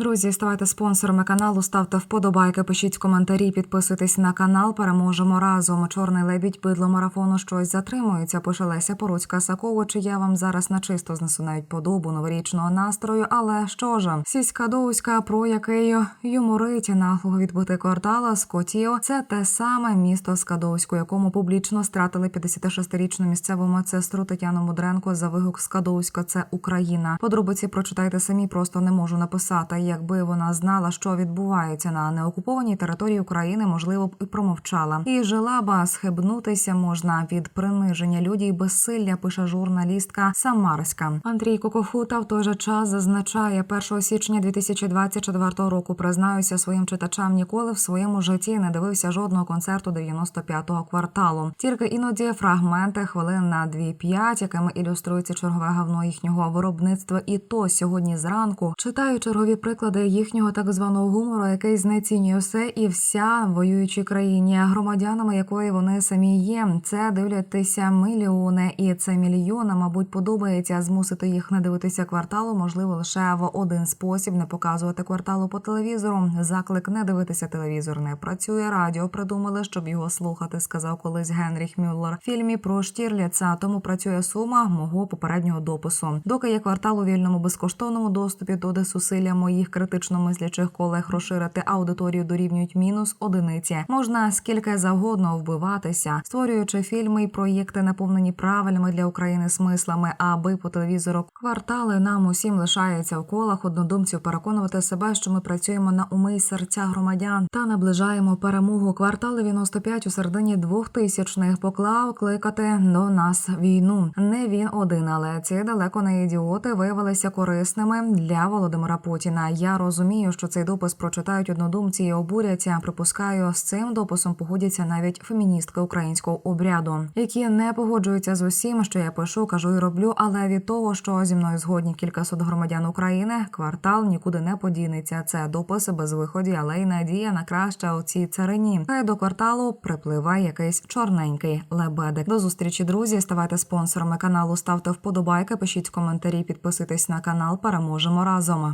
Друзі, ставайте спонсорами каналу, ставте вподобайки, пишіть коментарі, підписуйтесь на канал. Переможемо разом. Чорний лебідь, бидло марафону щось затримується. Пише Леся Поруцька Сакович. Я вам зараз на чисто знесу навіть подобу новорічного настрою. Але що ж, сіська доуська, про який юморить наглого відбити квартала Скотіо, це те саме місто Скадовську, якому публічно стратили 56-річну місцеву медсестру Тетяну Мудренко за вигук Скадовська. Це Україна. Подробиці прочитайте самі, просто не можу написати. Якби вона знала, що відбувається на неокупованій території України, можливо б і промовчала. І жила ба схибнутися можна від приниження людей безсилля. Пише журналістка Самарська. Андрій Кокохута в той же час зазначає 1 січня 2024 року. Признаюся своїм читачам, ніколи в своєму житті не дивився жодного концерту 95-го кварталу. Тільки іноді фрагменти хвилин на 2-5, якими ілюструється чергове гавно їхнього виробництва. І то сьогодні зранку читаю чергові приклади їхнього так званого гумору, який знецінює все і вся в воюючій країні, громадянами якої вони самі є. Це дивляться мільйони, і це мільйона, мабуть, подобається змусити їх не дивитися кварталу. Можливо, лише в один спосіб не показувати кварталу по телевізору. Заклик не дивитися телевізор не працює. Радіо придумали, щоб його слухати. Сказав колись Генріх Мюллер. В фільмі про Штірліца. Тому працює сума мого попереднього допису. Доки є квартал у вільному безкоштовному доступі, доди зусилля моїх критично мислячих колег розширити аудиторію дорівнюють мінус одиниці. Можна скільки завгодно вбиватися, створюючи фільми і проєкти, наповнені правильними для України смислами, аби по телевізору квартали нам усім лишається в колах однодумців переконувати себе, що ми працюємо на уми й серця громадян та наближаємо перемогу. Квартал 95 у середині 2000-х поклав кликати до нас війну. Не він один, але ці далеко не ідіоти виявилися корисними для Володимира Путіна. Я розумію, що цей допис прочитають однодумці і обуряться. Припускаю, з цим дописом погодяться навіть феміністки українського обряду, які не погоджуються з усім, що я пишу, кажу і роблю. Але від того, що зі мною згодні кількасот громадян України, квартал нікуди не подінеться. Це допис без виході, але й надія на краще у цій царині. Хай до кварталу припливає якийсь чорненький лебедик. До зустрічі, друзі. Ставайте спонсорами каналу, ставте вподобайки, пишіть коментарі, підписуйтесь на канал. Переможемо разом.